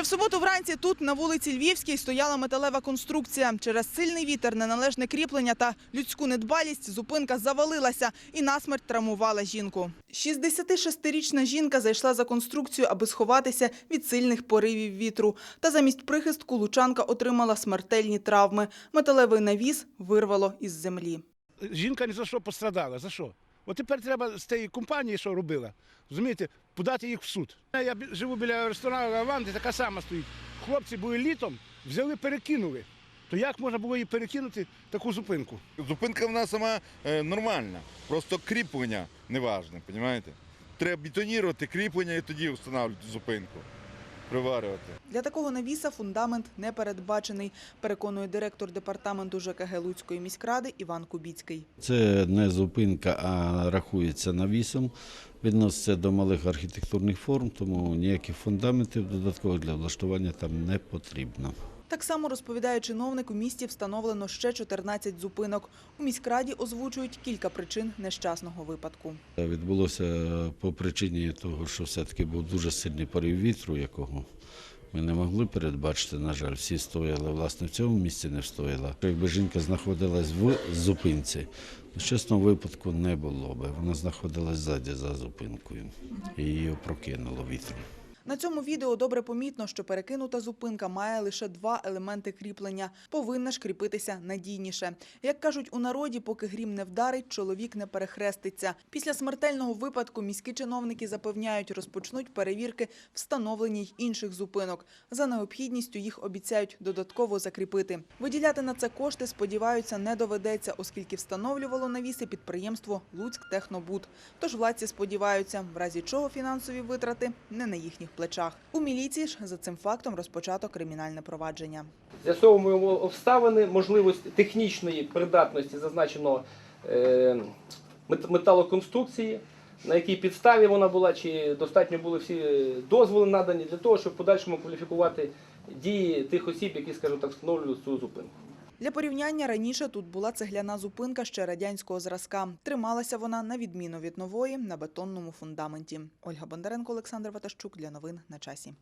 Ще в суботу вранці тут, на вулиці Львівській, стояла металева конструкція. Через сильний вітер, неналежне кріплення та людську недбалість зупинка завалилася і насмерть травмувала жінку. 66-річна жінка зайшла за конструкцію, аби сховатися від сильних поривів вітру. Та замість прихистку лучанка отримала смертельні травми. Металевий навіс вирвало із землі. жінка ні за що пострадала. За що? От тепер треба з тієї компанії, що робила, розумієте, подати їх в суд. Я живу біля ресторану Лаванди, така сама стоїть. Хлопці були літом, взяли, перекинули. То як можна було її перекинути таку зупинку? Зупинка вона сама е, нормальна. Просто кріплення неважне, розумієте? Треба бетонувати кріплення і тоді встановлювати зупинку, приварювати. Для такого навіса фундамент не передбачений, переконує директор департаменту ЖКГ Луцької міськради Іван Кубіцький. Це не зупинка, а рахується навісом. Відноситься до малих архітектурних форм, тому ніяких фундаментів додаткових для влаштування там не потрібно. Так само розповідає чиновник, у місті встановлено ще 14 зупинок. У міськраді озвучують кілька причин нещасного випадку. Відбулося по причині того, що все-таки був дуже сильний порив вітру, якого ми не могли передбачити. На жаль, всі стояли власне в цьому місці не встояла. Якби жінка знаходилась в зупинці, нещасного випадку не було би. Вона знаходилась ззаді за зупинкою і її опрокинуло вітром. На цьому відео добре помітно, що перекинута зупинка має лише два елементи кріплення. Повинна ж кріпитися надійніше. Як кажуть у народі, поки грім не вдарить, чоловік не перехреститься. Після смертельного випадку міські чиновники запевняють, розпочнуть перевірки встановлені й інших зупинок. За необхідністю їх обіцяють додатково закріпити. Виділяти на це кошти, сподіваються, не доведеться, оскільки встановлювало навіси підприємство Луцьк Технобуд. Тож владці сподіваються, в разі чого фінансові витрати не на їхніх плечах. У міліції ж за цим фактом розпочато кримінальне провадження. З'ясовуємо обставини, можливості технічної придатності зазначеного е, металоконструкції, на якій підставі вона була, чи достатньо були всі дозволи надані для того, щоб в подальшому кваліфікувати дії тих осіб, які, скажімо так, встановлюють цю зупинку. Для порівняння раніше тут була цегляна зупинка ще радянського зразка. Трималася вона на відміну від нової на бетонному фундаменті. Ольга Бондаренко, Олександр Ватащук для новин на часі.